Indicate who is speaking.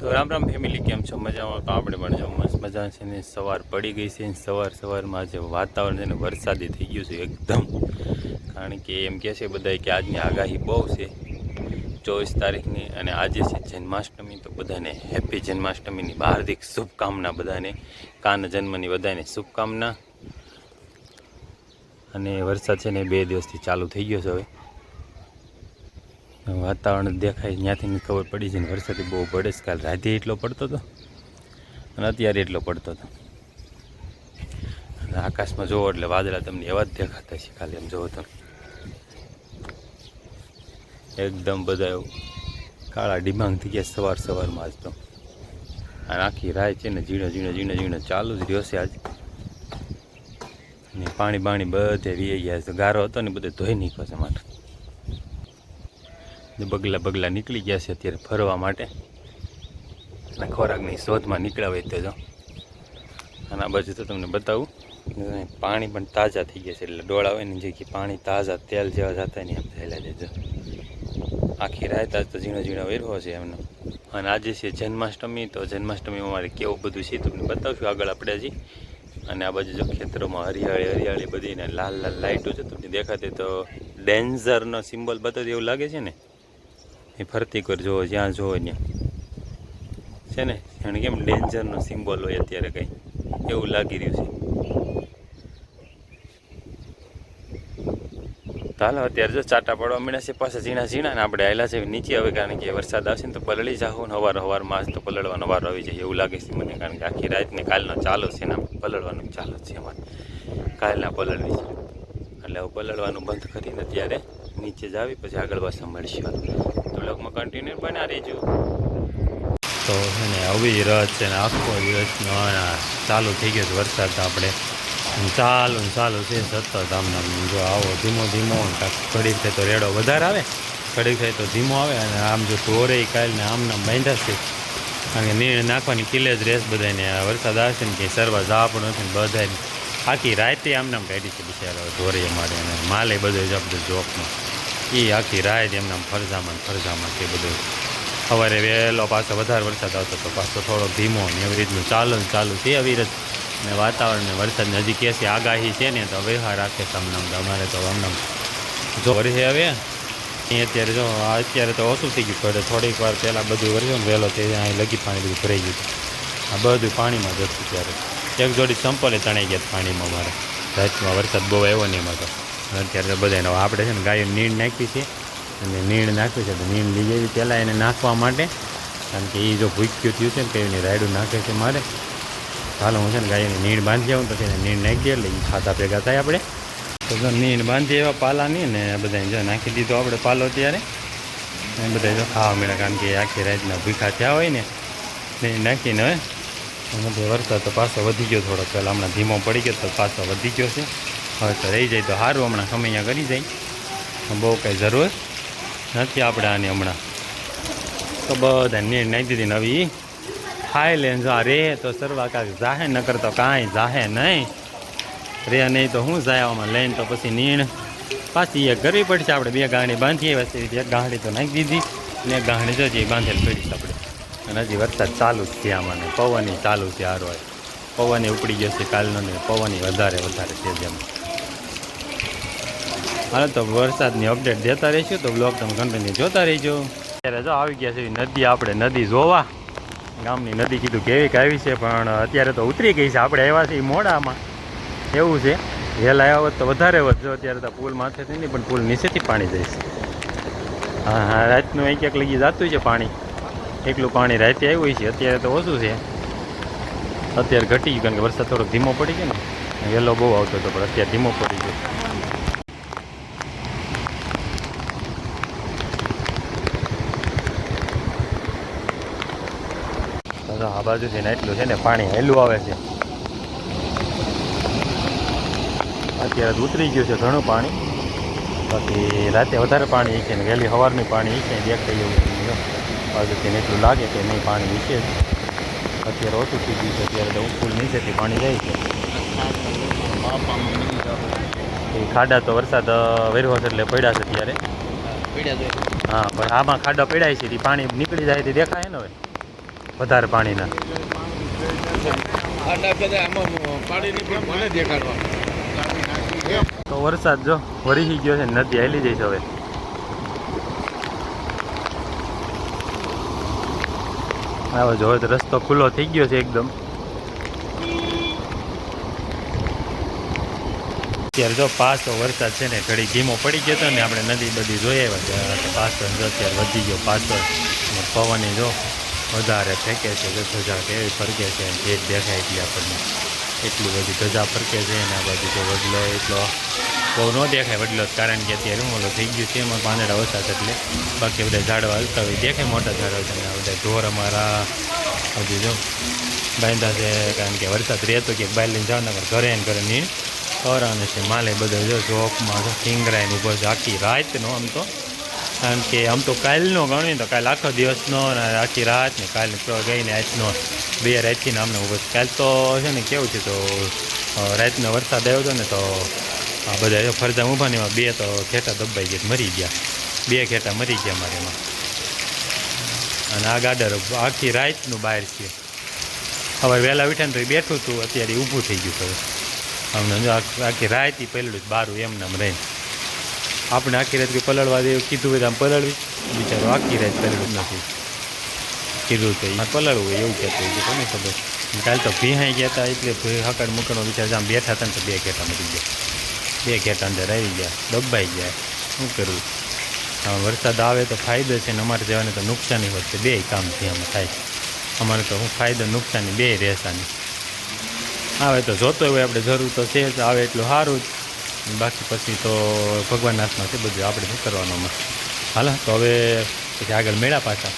Speaker 1: તો રામ રામ ફેમિલી, કેમ છો? મજામાં? તો આપણે પણ જો મસ્ત મજા છે ને, સવાર પડી ગઈ છે સવાર સવારમાં આજે વાતાવરણ છે ને, વરસાદી થઈ ગયું છે એકદમ. કારણ કે એમ કહે છે બધા કે આજની આગાહી બહુ છે. ચોવીસ તારીખની અને આજે છે જન્માષ્ટમી, તો બધાને હેપી જન્માષ્ટમીની હાર્દિક શુભકામના બધાને. કાન જન્મની બધાને શુભકામના. અને વરસાદ છે ને બે દિવસથી ચાલુ થઈ ગયો છે હવે. વાતાવરણ દેખાય ત્યાંથી ખબર પડી છે ને વરસાદ બહુ પડે છે. કાલ રાતે એટલો પડતો હતો અને અત્યારે એટલો પડતો હતો. અને આકાશમાં જોવો એટલે વાદળા તમને એવા જ દેખાતા છે ખાલી એમ જોવો તો. એકદમ બધા કાળા ડિમાંગ થઈ ગયા સવાર સવારમાં આજ તો. અને આખી રાય છે ને ઝીણો ઝીણો ઝીણો ઝીણો ચાલુ જ રહ્યો છે આજ. ને પાણી બાણી બધે રહી ગયા ગારો હતો ને બધે ધોઈ નીકળશે માટે બગલા બગલા નીકળી ગયા છે અત્યારે ફરવા માટે. અને ખોરાકની શોધમાં નીકળ્યા હોય તો જો. અને આ બાજુ તો તમને બતાવું. પાણી પણ તાજા થઈ ગયા છે. એટલે ડોળા હોય ને જે કે પાણી તાજા તેલ જેવા જતા એની આમ થયેલા દેજો આખી રાત આજ તો ઝીણો ઝીણો વેરવો છે એમનો. અને આજે છે જન્માષ્ટમી, તો જન્માષ્ટમીમાં મારે કેવું બધું છે તમને બતાવશું આગળ આપણે હજી. અને આ બાજુ જો ખેતરોમાં હરિયાળી હરિયાળી બધી ને લાલ લાલ લાઇટો છે તમને દેખાતી તો ડેન્ઝરનો સિમ્બોલ બતાવતી એવું લાગે છે ને? એ ફરતી કર જુઓ જ્યાં જોવો ત્યાં. છે ને? જાણે કેમ ડેન્જરનો સિમ્બોલ હોય અત્યારે કંઈ. એવું લાગી રહ્યું છે. ચાલો અત્યારે જો ચાટા પડવા મળ્યા છે, પાછા ઝીણા ઝીણા ને આપણે આવેલા છે નીચે હવે, કારણ કે વરસાદ આવશે ને તો પલળી જાવ ને હવાર હવારમાં આજ તો પલળવાનો વાર આવી જાય, એવું લાગે છે મને, કારણ કે આખી રાત ને કાલનો ચાલો છે ને પલળવાનું ચાલો છે અમારે. કાલના પલળવી છે. એટલે હું પલળવાનું બંધ કરીને અત્યારે નીચે જ આવી, પછી આગળ પાછા મળશું. કન્ટિન્યુ બના રહેજો. તો છે ને આવી રથ છે ને આખો દિવસનો ચાલુ થઈ ગયો છે વરસાદ આપણે. ચાલુ ને ચાલુ છે સતત આમ જો આવો ધીમો ધીમો ઘડીક થાય તો રેડો વધારે આવે, ઘડીક થાય તો ધીમો આવે અને આમ જો તોરે કાલ ને આમ નામ બાંધ્યા છે. કારણ કે નીણ નાખવાની કિલ્લે જ રેસ બધાને વરસાદ આવશે ને કે સરવા જા પણ નથી ને બધાને આખી રાતે આમ નામ કાઢી છે બિચારા ધોરે મારે અને માલે બધો જ બધું જોકમાં એ આખી રાત એમના ફરજામાં ફરજામાં તે બધું. સવારે વહેલો પાછો વધારે વરસાદ આવતો તો પાછો થોડો ધીમો ને એવી રીતનું ચાલુ ચાલુ છે અવિરત ને વાતાવરણ ને વરસાદની હજી કેસી આગાહી છે ને તો વ્યવહાર રાખે છે આમનામ તો, અમારે તો આમનામ. જો વરસે આવે એ અત્યારે જો, અત્યારે તો ઓછું થઈ ગયું પડે થોડીક વાર પહેલાં બધું વરસ્યું ને વહેલો તે અહીં લગી પાણી બધું ભરાઈ ગયું આ બધું પાણીમાં જતું ત્યારે. એક જોડી સંપલે તણાઈ ગયા પાણીમાં મારે રાતમાં વરસાદ બહુ આવ્યો નહીં એમાં અત્યારે તો બધાને આપણે છે ને ગાયો નીણ નાખી છે. અને નીણ નાખ્યું છે તો નીણ લઈ જવી પહેલાં એને નાખવા માટે. કારણ કે એ જો ભૂખ્યું થયું છે ને કે એની રાયડું નાખે છે મારે. હાલો, હું છે ને ગાયની નીણ બાંધી આવું તો તેને નીણ નાખી એટલે એ ખાતા ભેગા થાય આપણે. તો જો નીણ બાંધી એવા પાલાની ને બધા જો નાખી દીધો આપણે પાલો ત્યારે. એ બધા જો ખાવા મળ્યા કારણ કે આખી રાતના ભૂખા થયા હોય ને નીણ નાખીને હવે. બધે વરસાદ તો પાછો વધી ગયો થોડો પહેલાં હમણાં ધીમો પડી ગયો તો પાછો વધી ગયો છે. હવે તો રહી જાય તો સારું હમણાં સમયા કરી જાય. બહુ કાંઈ જરૂર નથી આપણે આની હમણાં. તો બધા નીર નાખી દીધી નવી. ખાઈ લે જો આ રે, તો સરવા કાંઈક જાહે ન કરતો કાંઈ જાહે નહીં. રે નહીં તો શું જાય આમાં લઈને તો પછી નીણ. પાછી એ કરવી પડશે આપણે, બે ગાંડી બાંધી પછી એક ગાંડી તો નાખી દીધી. ને ગાંડી જો જે બાંધેલ પડી આપણે. અને હજી વરસાદ ચાલુ જ છે આમાં ને પવનની ચાલુ છે હારો પવન ઉપડી ગયો છે કાલનો ને પવનની વધારે વધારે છે જેમ. હાલો તો વરસાદની અપડેટ દેતા રહીશું તો બ્લોગ તમે કન્ટિન્યુ જોતા રહીજો. અત્યારે જો આવી ગયા છે નદી, આપણે નદી જોવા. ગામની નદી કીધું કેવી આવી છે, પણ અત્યારે તો ઉતરી ગઈ છે. આપણે આવ્યા છીએ મોડામાં. એવું છે. વહેલા આવ્યા હોત તો વધારે વધજો અત્યારે તો પુલ માથેથી નહીં, પણ પુલ નીચેથી પાણી જાય છે. હા હા, રાતનું એક એક લગી જતું છે પાણી. એકલું પાણી રાતે આવ્યું છે. અત્યારે તો ઓછું છે. અત્યારે ઘટી ગયું, કારણ કે વરસાદ થોડોક ધીમો પડી ગયો ને. વહેલો બહુ આવતો હતો, પણ અત્યારે ધીમો પડી ગયો. આ બાજુથી ને એટલું છે ને પાણી હેલું આવે છે. અત્યારે ઉતરી ગયું છે ઘણું પાણી. બાકી રાતે વધારે પાણી છે ને વહેલી સવારનું પાણી છે દેખાય એવું બાજુથી ને એટલું લાગે કે નહીં પાણી નીચે જ. અત્યારે ઓછું થઈ ગયું છે અત્યારે તો ઉકુલ નીચેથી પાણી જાય છે. એ ખાડા તો વરસાદ વેરવો છે એટલે પડ્યા છે અત્યારે. હા પણ આમાં ખાડા પડ્યા છે પાણી નીકળી જાય તે દેખાય ને હવે. વધારે પાણીના. તો વરસાદ જો વરી ગયો છે, નદી હાલી જઈશ હવે. આવો જો રસ્તો ખુલ્લો થઈ ગયો છે એકદમ. અત્યારે જો પાછો વરસાદ છે ને, ઘડી ધીમો પડી ગયો હતો ને, આપણે નદી બધી જોઈ આવ્યા છે. પાછો અત્યારે વધી ગયો પાછો. પવન જો વધારે ફેંકે છે કે ધજા કેવી ફરકે છે જે દેખાય એટલી આપણને. એટલી બધી ધજા ફરકે છે આ બાજુ તો વડલો એટલો બહુ ન દેખાય વડલો કારણ કે અત્યારે ઓલો થઈ ગયું છે, એમાં પાંદડા ઓછા છે એટલે બાકી બધા ઝાડવા હલતા હોય, દેખાય મોટા ઝાડવા છે બધા ઢોર અમારા હજુ જો બાંધા છે, કારણ કે વરસાદ રહેતો કે બાય લઈને જાવ ને ઘરે એને ઘરે નીણ. ખવડાવવાનું છે, માલે બધો જો ચોકમાં જો ટીંગરાઈને ઊભો છે, આખી રાતનો આમ તો કારણ કે આમ તો કાલનો ગણીએ તો કાલ આખો દિવસનો ને આખી રાત ને કાલ ગઈને આજનો બે રાતથી અમને છે કાલ તો છે ને કેવું છે તો રાતનો વરસાદ આવ્યો હતો ને તો આ બધા ફરજા ઊભા એમાં બે તો ખેટા દબાઈ ગયા, મરી ગયા. બે ખેટા મરી ગયા મારે એમાં. અને આ ગાડર આખી રાતનું બહાર છે. હવે વહેલા ઉઠ્યા તો બેઠું હતું અત્યારે ઊભું થઈ ગયું હવે અમને આખી રાત પહેલું જ બારું એમને એમ રહીને આપણે આખી રાત કે પલળવા દે કીધું હોય તો આમ પલળવી. બિચારો આખી રાત પલળ્યું નથી. કીધું તો એ પલળવું હોય એવું કહેતું હોય કોને ખબર? કાલ તો ભીહાઈ ગયા હતા, એટલે હકડ મુકડનો બિચાર આમ બેઠા હતા ને તો બે ઘેટા મરી ગયા. બે ઘેટા અંદર આવી ગયા, દબાઈ ગયા. શું કરવું વરસાદ આવે તો ફાયદો છે ને અમારે જવાને તો નુકસાની વધશે. બે કામ છે આમાં થાય. અમારે તો શું ફાયદો નુકસાની બે રહેશાની આવે તો જોતો હોય, આપણે જરૂર તો છે જ, આવે એટલું સારું જ. બાકી પછી તો ભગવાનના હાથમાં છે બધું આપણે શું કરવાનું હાલા, તો હવે પછી આગળ મેળા પાછા.